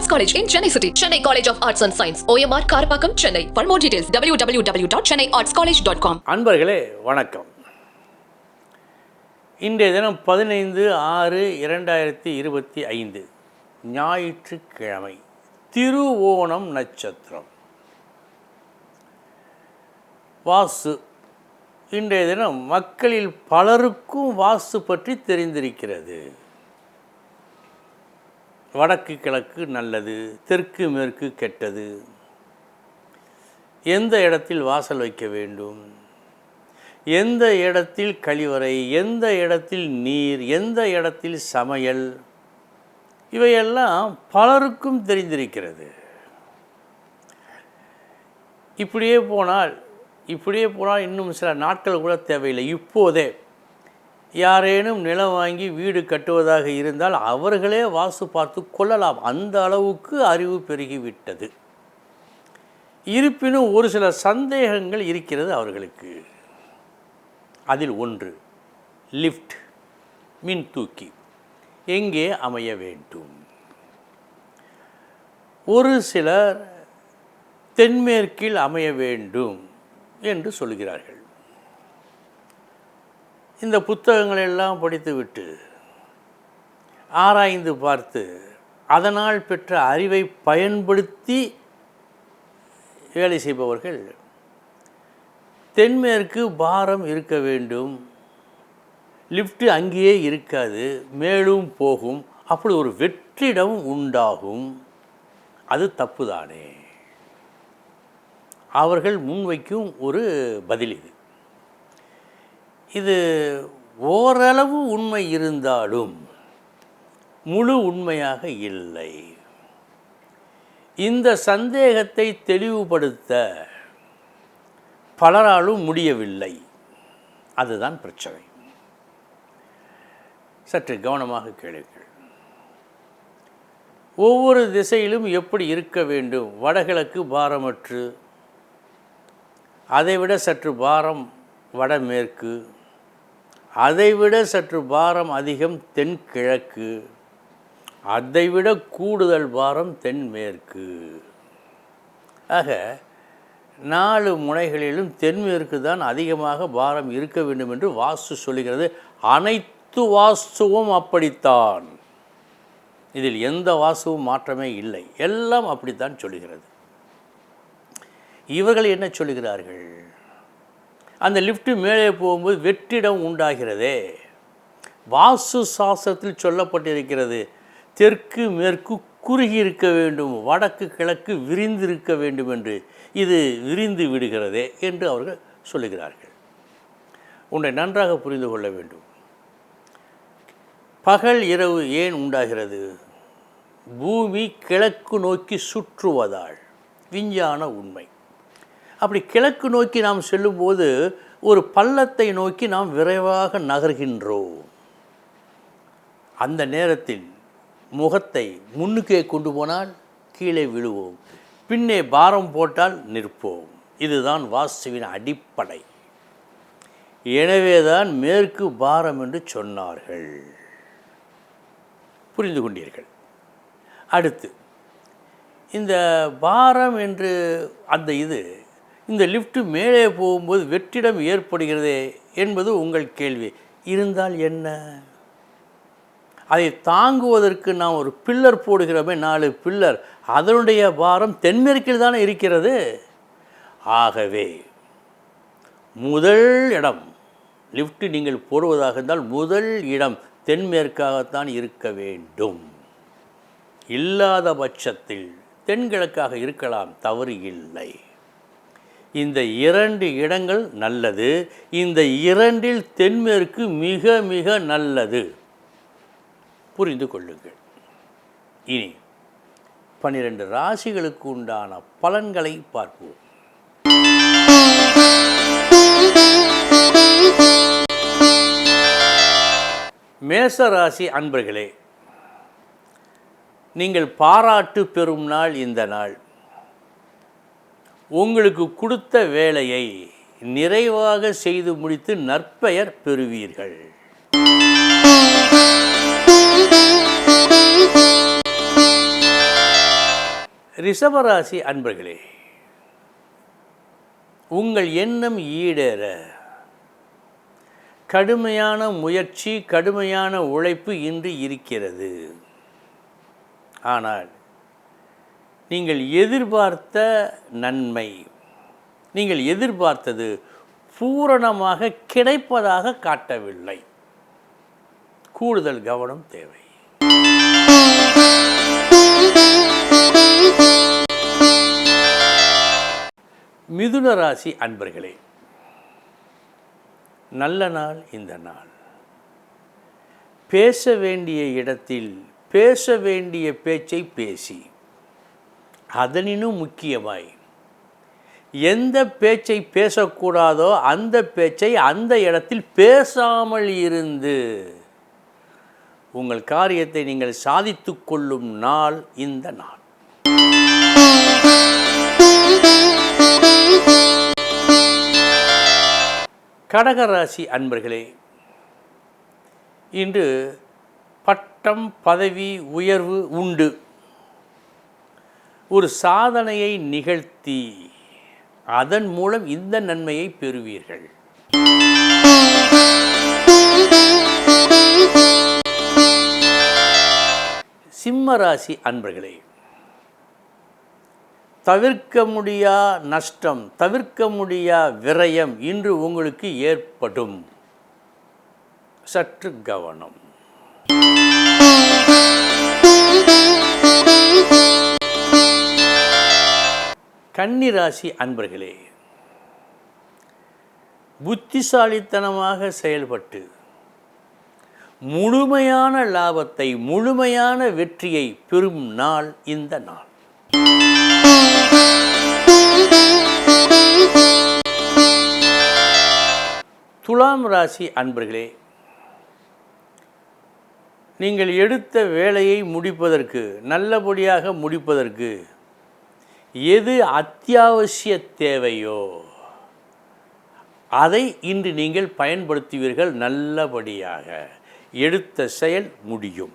Arts college in Chennai city Chennai college of arts and science OMR Karapakkam Chennai for more details W W W dot Chennai arts college dot com அன்பர்களே வணக்கம் இன்றைய தினம் பதினைந்து ஆறு இரண்டாயிரத்தி இருபத்தி ஐந்து ஞாயிற்றுக்கிழமை திருவோணம் நட்சத்திரம் வாசு இன்றைய தினம் மக்களில் பலருக்கும் வாசு பற்றி தெரிந்திருக்கிறது வடக்கு கிழக்கு நல்லது தெற்கு மேற்கு கெட்டது. எந்த இடத்தில் வாசல் வைக்க வேண்டும்? எந்த இடத்தில் கழிவறை? எந்த இடத்தில் நீர்? எந்த இடத்தில் சமையல்? இவையெல்லாம் பலருக்கும் தெரிந்திருக்கிறது. இப்படியே போனால் இப்படியே போனால் இன்னும் சில நாட்கள் கூட தேவையில்லை. இப்போதே யாரேனும் நிலம் வாங்கி வீடு கட்டுவதாக இருந்தால் அவர்களே வாசு பார்த்து கொள்ளலாம். அந்த அளவுக்கு அறிவு பெருகிவிட்டது. இருப்பினும் ஒரு சில சந்தேகங்கள் இருக்கிறது அவர்களுக்கு. அதில் ஒன்று லிஃப்ட் மின் தூக்கி. எங்கே அமைய வேண்டும்? ஒரு சிலர் தென்மேற்கில் அமைய வேண்டும் என்று சொல்கிறார்கள். இந்த புத்தகங்கள் எல்லாம் படித்துவிட்டு ஆராய்ந்து பார்த்து அதனால் பெற்ற அறிவை பயன்படுத்தி வேலை செய்பவர்கள் தென்மேற்கு பாரம் இருக்க வேண்டும். லிஃப்ட்டு அங்கேயே இருக்காது மேலும் போகும். அப்படி ஒரு வெற்றிடம் உண்டாகும். அது தப்புதானே? அவர்கள் முன்வைக்கும் ஒரு பதில் இது. இது ஓரளவு உண்மை இருந்தாலும் முழு உண்மையாக இல்லை. இந்த சந்தேகத்தை தெளிவுபடுத்த பலராலும் முடியவில்லை. அதுதான் பிரச்சனை. சற்று கவனமாக கேளுங்கள். ஒவ்வொரு திசையிலும் எப்படி இருக்க வேண்டும்? வடகிழக்கு பாரமற்று. அதைவிட சற்று பாரம் வடமேற்கு. அதைவிட சற்று பாரம் அதிகம் தென்கிழக்கு அதைவிட கூடுதல் பாரம் தென்மேற்கு ஆக நாலு முனைகளிலும் தென்மேற்கு தான் அதிகமாக பாரம் இருக்க வேண்டும் என்று வாஸ்து சொல்லுகிறது. அனைத்து வாஸ்துவும் அப்படித்தான். இதில் எந்த வாஸ்துவும் மாற்றமே இல்லை. எல்லாம் அப்படித்தான் சொல்லுகிறது. இவர்கள் என்ன சொல்லுகிறார்கள்? அந்த லிஃப்ட்டு மேலே போகும்போது வெற்றிடம் உண்டாகிறதே. வாசு சாஸ்திரத்தில் சொல்லப்பட்டிருக்கிறது தெற்கு மேற்கு குறுகி இருக்க வேண்டும் வடக்கு கிழக்கு விரிந்து இருக்க வேண்டும் என்று. இது விரிந்து விடுகிறதே என்று அவர்கள் சொல்லுகிறார்கள். உன்னை நன்றாக புரிந்து கொள்ள வேண்டும். பகல் இரவு ஏன் உண்டாகிறது? பூமி கிழக்கு நோக்கி சுற்றுவதால். விஞ்ஞான உண்மை. அப்படி கிழக்கு நோக்கி நாம் செல்லும்போது ஒரு பள்ளத்தை நோக்கி நாம் விரைவாக நகர்கின்றோம். அந்த நேரத்தில் முகத்தை முன்னுக்கே கொண்டு போனால் கீழே விழுவோம். பின்னே பாரம் போட்டால் நிற்போம். இதுதான் வாஸ்துவின் அடிப்படை. எனவேதான் மேற்கு பாரம் என்று சொன்னார்கள். புரிந்து கொண்டீர்கள். அடுத்து இந்த பாரம் என்று அந்த இது இந்த லிஃப்ட் மேலே போகும்போது வெற்றிடம் ஏற்படுகிறதே என்பது உங்கள் கேள்வி. இருந்தால் என்ன? அதை தாங்குவதற்கு நாம் ஒரு பில்லர் போடுகிறோமே நாலு பில்லர் அதனுடைய பாரம் தென்மேற்கில் தானே இருக்கிறது? ஆகவே முதல் இடம் லிஃப்ட் நீங்கள் போடுவதாக இருந்தால் முதல் இடம் தென்மேற்காகத்தான் இருக்க வேண்டும். இல்லாத பட்சத்தில் தென்கிழக்காக இருக்கலாம் தவறு இல்லை. இந்த இரண்டு இடங்கள் நல்லது. இந்த இரண்டில் தென்மேற்கு மிக மிக நல்லது. புரிந்து கொள்ளுங்கள். இனி பன்னிரண்டு ராசிகளுக்கு உண்டான பலன்களை பார்ப்போம். மேச ராசி அன்பர்களே நீங்கள் பாராட்டு பெறும் நாள் இந்த நாள். உங்களுக்கு கொடுத்த வேலையை நிறைவாக செய்து முடித்து நற்பெயர் பெறுவீர்கள். ரிஷபராசி அன்பர்களே உங்கள் எண்ணம் ஈடேற. கடுமையான முயற்சி கடுமையான உழைப்பு இன்று இருக்கிறது. ஆனால் நீங்கள் எதிர்பார்த்த நன்மை நீங்கள் எதிர்பார்த்தது பூரணமாக கிடைப்பதாக காட்டவில்லை. கூடுதல் கவனம் தேவை. மிதுன ராசி அன்பர்களே நல்ல நாள் இந்த நாள். பேச வேண்டிய இடத்தில் பேச வேண்டிய பேச்சை பேசி அதனினும் முக்கியமாய் எந்த பேச்சை பேசக்கூடாதோ அந்த பேச்சை அந்த இடத்தில் பேசாமல் இருந்து உங்கள் காரியத்தை நீங்கள் சாதித்து கொள்ளும் நாள் இந்த நாள். கடகராசி அன்பர்களே இன்று பட்டம் பதவி உயர்வு உண்டு. ஒரு சாதனையை நிகழ்த்தி அதன் மூலம் இந்த நன்மையை பெறுவீர்கள். சிம்ம ராசி அன்பர்களே தவிர்க்க முடியா நஷ்டம் தவிர்க்க முடியா விரயம் இன்று உங்களுக்கு ஏற்படும். சற்று கவனம். கன்னிராசி அன்பர்களே புத்திசாலித்தனமாக செயல்பட்டு முழுமையான லாபத்தை முழுமையான வெற்றியை பெறும் நாள் இந்த நாள். துலாம் ராசி அன்பர்களே நீங்கள் எடுத்த வேலையை முடிப்பதற்கு நல்லபடியாக முடிப்பதற்கு எது அத்தியாவசிய தேவையோ அதை இன்று நீங்கள் பயன்படுத்துவீர்கள் நல்லபடியாக. எடுத்த செயல் முடியும்.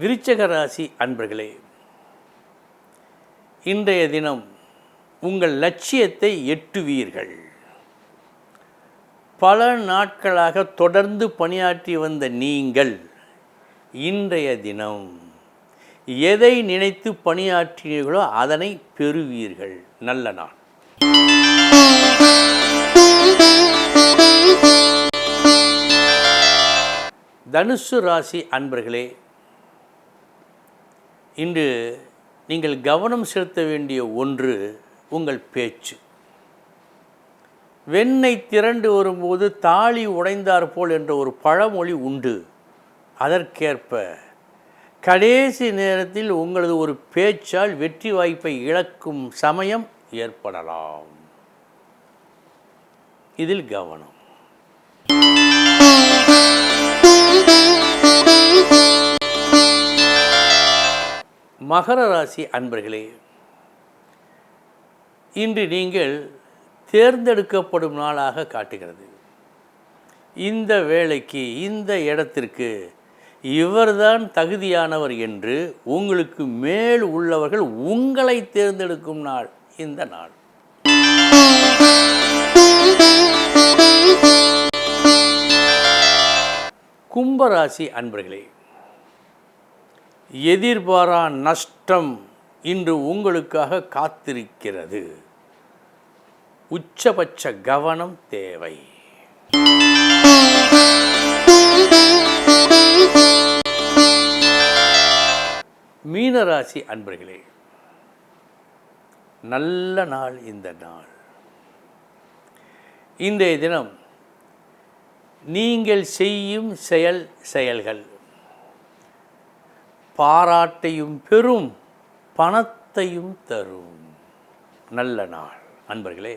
விருச்சக ராசி அன்பர்களே இன்றைய தினம் உங்கள் லட்சியத்தை எட்டுவீர்கள். பல நாட்களாக தொடர்ந்து பணியாற்றி வந்த நீங்கள் இன்றைய தினம் எதை நினைத்து பணியாற்றினீர்களோ அதனை பெறுவீர்கள். நல்ல நாள். தனுசு ராசி அன்பர்களே இன்று நீங்கள் கவனம் செலுத்த வேண்டிய ஒன்று உங்கள் பேச்சு. வெண்ணை திரண்டு வரும்போது தாலி உடைந்தார் போல் என்ற ஒரு பழமொழி உண்டு. அதற்கேற்ப கடைசி நேரத்தில் உங்களது ஒரு பேச்சால் வெற்றி வாய்ப்பை இழக்கும் சமயம் ஏற்படலாம். இதில் கவனம். மகர ராசி அன்பர்களே இன்று நீங்கள் தேர்ந்தெடுக்கப்படும் நாளாக காட்டுகிறது. இந்த வேலைக்கு இந்த இடத்திற்கு இவர்தான் தகுதியானவர் என்று உங்களுக்கு மேல் உள்ளவர்கள் உங்களை தேர்ந்தெடுக்கும் நாள் இந்த நாள். கும்பராசி அன்பர்களே எதிர்பாரா நஷ்டம் இன்று உங்களுக்காக காத்திருக்கிறது. உச்சபட்ச கவனம் தேவை. மீனராசி அன்பர்களே நல்ல நாள் இந்த நாள். இன்றைய தினம் நீங்கள் செய்யும் செயல் செயல்கள் பாராட்டையும் பெறும் பணத்தையும் தரும். நல்ல நாள் அன்பர்களே.